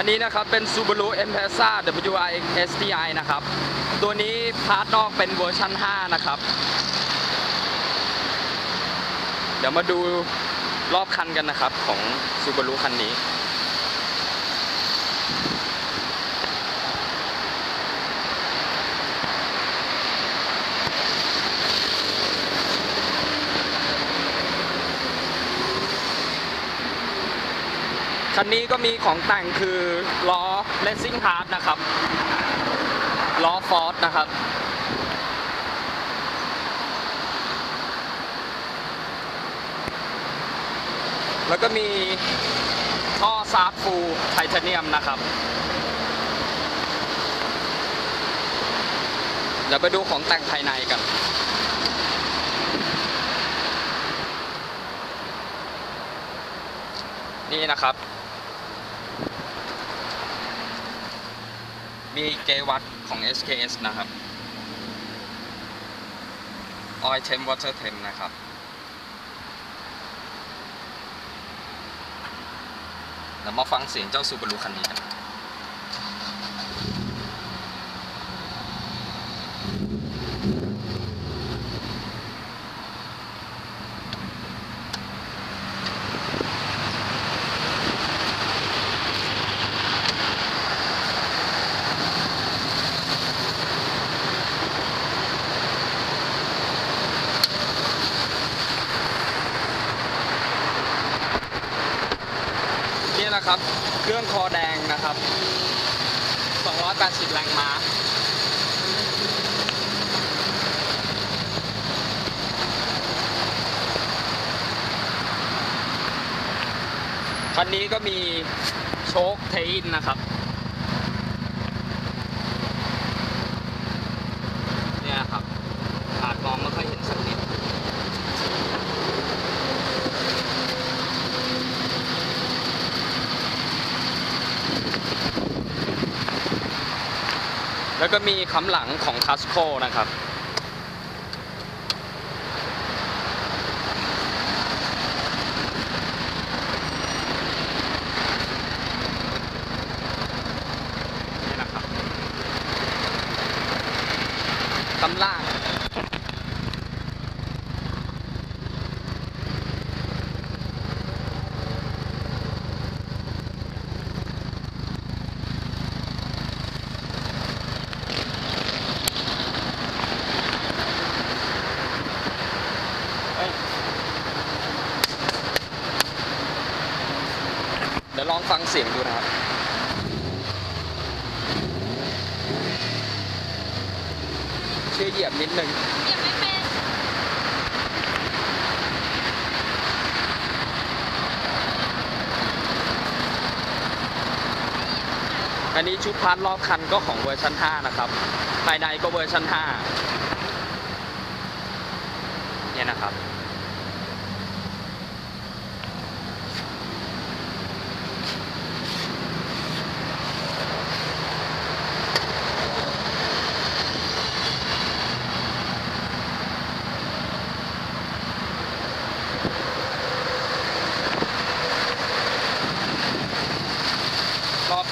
อันนี้นะครับเป็น Subaru Impreza WI STI นะครับ ตัวนี้พาร์ทนอกเป็นเวอร์ชัน5 นะครับ เดี๋ยวมาดูรอบคันกันนะครับของ Subaru คันนี้ คันนี้ก็มีของแต่งคือล้อ Racing Hard นะครับ ล้อฟอร์ดนะครับ แล้วก็มีท่อซาร์ฟูไทเทเนียมนะครับ เดี๋ยวไปดูของแต่งภายในกันนี่นะครับ มีเกวัตของ SKS นะครับ Oil Temp Water Temp นะครับเดี๋ยวมาฟังเสียงเจ้าซูบารุคันนี้กัน นะครับ เครื่องคอแดงนะครับ 280 แรงม้าคันนี้ก็มีโชคเทอินนะครับ เนี่ยครับ อาจมองไม่ค่อยเห็นสักนิด แล้วก็มีคำหลังของคัสโคนะครับนี่นะครับคำล่าง ดี๋ยวลองฟังเสียงดูนะครับช่วยเหยียบนิดนึงอันนี้ชุดพาร์ทรอบคันก็ของเวอร์ชัน5 นะครับ ภายในก็เวอร์ชัน5เนี่ยนะครับ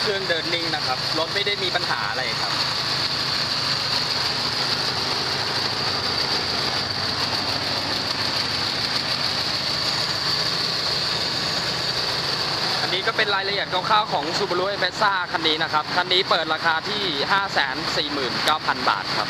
เครื่องเดินนิ่งนะครับ รถไม่ได้มีปัญหาอะไรครับอันนี้ก็เป็นรายละเอียดคร่าวๆของ Subaru Impreza คันนี้นะครับ คันนี้เปิดราคาที่ 549,000 บาทครับ